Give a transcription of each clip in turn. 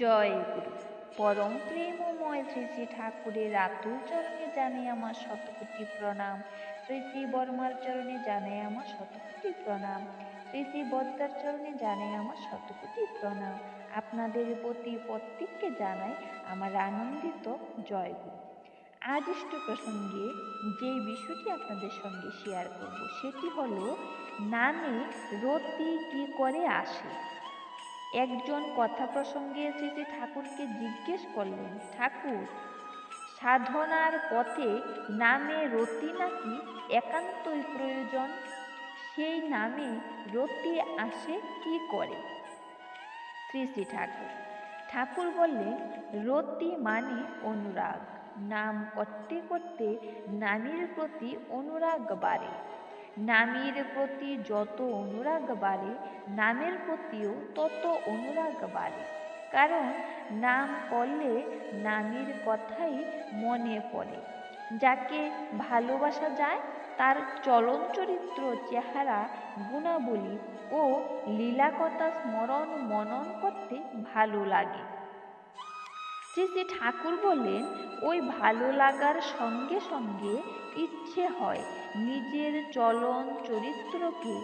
জয় গুরু। পরম প্রেমময় শ্রী শ্রী ঠাকুরের আতুল চরণে জানাই আমার শতকোটি প্রণাম। শ্রী শ্রী বর্মার চরণে জানাই আমার শতকোটি প্রণাম। শ্রী শ্রী বদ্দার চরণে জানাই আমার শতকোটি প্রণাম। আপনাদের প্রতি প্রত্যেককে জানাই আমার আনন্দিত জয় গুরু। আজ ইষ্ট প্রসঙ্গে যে বিষয়টি আপনাদের সঙ্গে শেয়ার করব, সেটি হলো নামে রতি কি করে আসে? একজন কথা প্রসঙ্গে শ্রী শ্রী ঠাকুরকে জিজ্ঞেস করলেন, ঠাকুর, সাধনার পথে নামে রতি নাকি একান্তই প্রয়োজন? সেই নামে রতি আসে কি করে? শ্রী শ্রী ঠাকুর। ঠাকুর বললেন, রতি মানে অনুরাগ। নাম করতে করতে নামের প্রতি অনুরাগ বাড়ে। নামের প্রতি যত অনুরাগ বাড়ে, নামের প্রতিও তত অনুরাগ বাড়ে। কারণ নাম করলে নামের কথাই মনে পড়ে। যাকে ভালোবাসা যায়, তার চলন চরিত্র চেহারা, গুণাবলী ও লীলাকথা স্মরণ, মনন করতে ভালো লাগে। শ্রী শ্রী ঠাকুর বললেন, ওই ভালো লাগার সঙ্গে সঙ্গে ইচ্ছে হয় নিজের চলন চরিত্রকে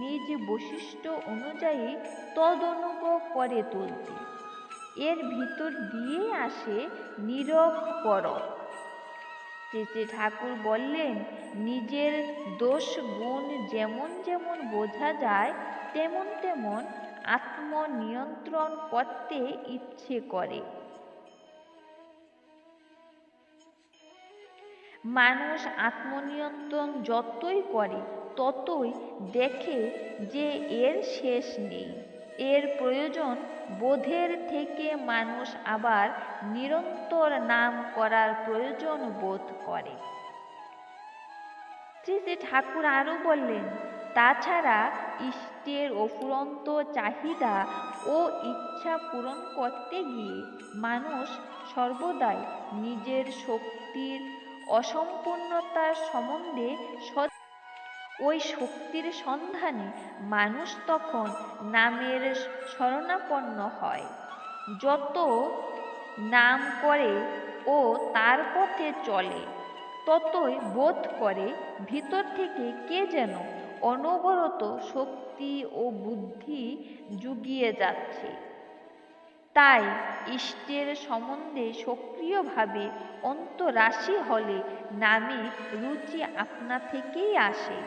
নিজ বৈশিষ্ট্য অনুযায়ী তদনুভব করে তুলতে। এর ভিতর দিয়ে আসে নীরব পরক শ্রী শ্রী ঠাকুর বললেন, নিজের দোষ গুণ যেমন যেমন বোঝা যায়, তেমন তেমন আত্মনিয়ন্ত্রণ করতে ইচ্ছে করে। মানুষ আত্মনিয়ন্ত্রণ যতই করে, ততই দেখে যে এর শেষ নেই। এর প্রয়োজন বোধের থেকে মানুষ আবার নিরন্তর নাম করার প্রয়োজন বোধ করে। শ্রী শ্রী ঠাকুর আরও বললেন, তাছাড়া ইষ্টের অফুরন্ত চাহিদা ও ইচ্ছা পূরণ করতে গিয়ে মানুষ সর্বদাই নিজের শক্তির অসম্পূর্ণতার সম্বন্ধে ওই শক্তির সন্ধানে মানুষ তখন নামের শরণাপন্ন হয়। যত নাম করে ও তার পথে চলে, ততই বোধ করে ভিতর থেকে কে যেন অনবরত শক্তি ও বুদ্ধি জুগিয়ে যাচ্ছে। তাই ইষ্টের সম্বন্ধে সক্রিয়ভাবে অন্তরাশি হলে নামে রুচি আপনা থেকেই আসে।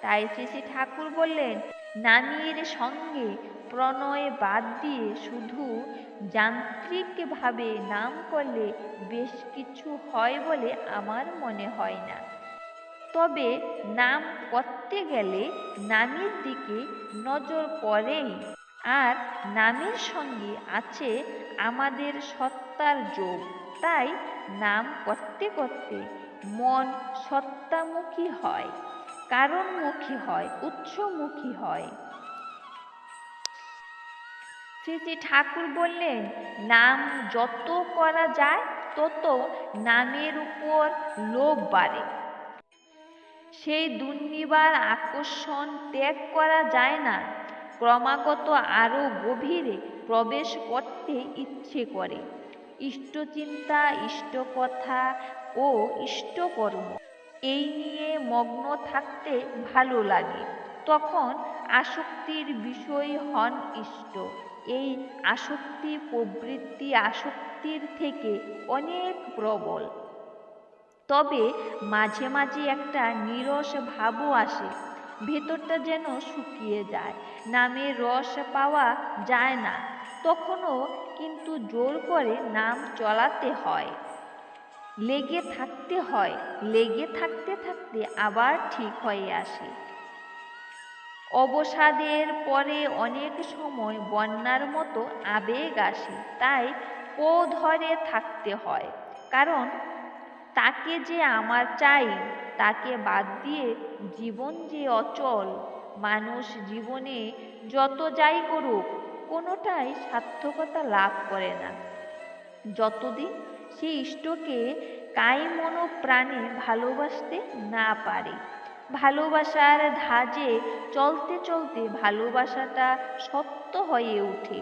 তাই শ্রী শ্রী ঠাকুর বললেন নামের সঙ্গে প্রণয় বাদ দিয়ে শুধু যান্ত্রিকভাবে নাম করলে বেশ কিছু হয় বলে আমার মনে হয় না। তবে নাম করতে গেলে নামের দিকে নজর পড়েই আর নামের সঙ্গে আছে আমাদের সত্তার যোগ। তাই নাম করতে করতে মন সত্তামুখী হয়, কারণমুখী হয়, উৎসমুখী হয়। শ্রী শ্রী ঠাকুর বললেন, নাম যত করা যায় তত নামের উপর লোভ বাড়ে। সেই দুর্নিবার আকর্ষণ ত্যাগ করা যায় না। ক্রমাগত আরও গভীরে প্রবেশ করতে ইচ্ছে করে। ইষ্টচিন্তা, ইষ্টকথা ও ইষ্টকর্ম, এই নিয়ে মগ্ন থাকতে ভালো লাগে। তখন আসক্তির বিষয় হন ইষ্ট। এই আসক্তি প্রবৃত্তি আসক্তির থেকে অনেক প্রবল। তবে মাঝে মাঝে একটা নিরস ভাবও আসে। ভেতরটা যেন শুকিয়ে যায়। নামে রস পাওয়া যায় না। তখনও কিন্তু জোর করে নাম চলাতে হয়। লেগে থাকতে হয়। লেগে থাকতে থাকতে আবার ঠিক হয়ে আসে। অবসাদের পরে অনেক সময় বন্যার মতো আবেগ আসে। তাই ও ধরে থাকতে হয়। কারণ তাকে যে আমার চাই তাকে বাদ দিয়ে জীবন যে অচল, মানুষ জীবনে যত যাই করুক, কোনোটাই সার্থকতা লাভ করে না। যতদিন সে ইষ্টকে কাই প্রাণে ভালোবাসতে না পারে, ভালোবাসার ধাজে চলতে চলতে ভালোবাসাটা সত্য হয়ে ওঠে।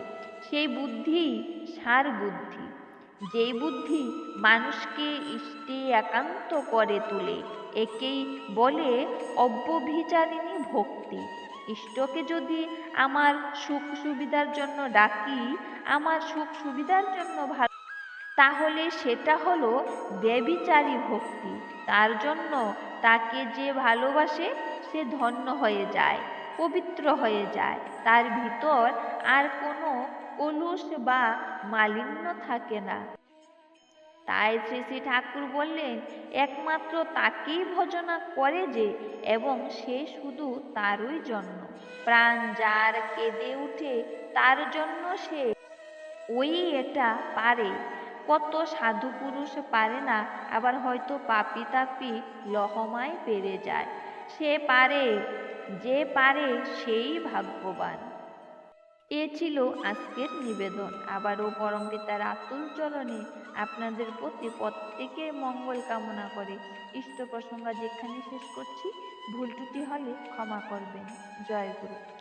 সেই বুদ্ধি সার বুদ্ধি। যেই বুদ্ধি মানুষকে ইষ্টে একান্ত করে তোলে, একেই বলে অব্যভিচারিণী ভক্তি। ইষ্টকে যদি আমার সুখ সুবিধার জন্য ডাকি, আমার সুখ সুবিধার জন্য ভালো, তাহলে সেটা হলো ব্যভিচারী ভক্তি। তার জন্য তাকে যে ভালোবাসে, সে ধন্য হয়ে যায়, পবিত্র হয়ে যায়। তার ভিতর আর কোনো কলুষ বা মালিন্য থাকে না। তাই শ্রী শ্রী ঠাকুর বললেন, একমাত্র তাকেই ভজনা করে যে, এবং সে শুধু তারই জন্য। প্রাণ যার কেঁদে উঠে, তার জন্য সে ওই এটা পারে। কত সাধু পুরুষ পারে না, আবার হয়তো পাপি তাপি লহমায় পেরে যায়। সে পারে, যে পারে সেই ভাগ্যবান। এ ছিল আজকের নিবেদন। আবারও পরম পিতার আতুল চরণে আপনাদের প্রতি প্রত্যেকে মঙ্গল কামনা করে। ইষ্ট প্রসঙ্গ যেখানে শেষ করছি, ভুল ত্রুটি হলে ক্ষমা করবেন। জয় গুরু।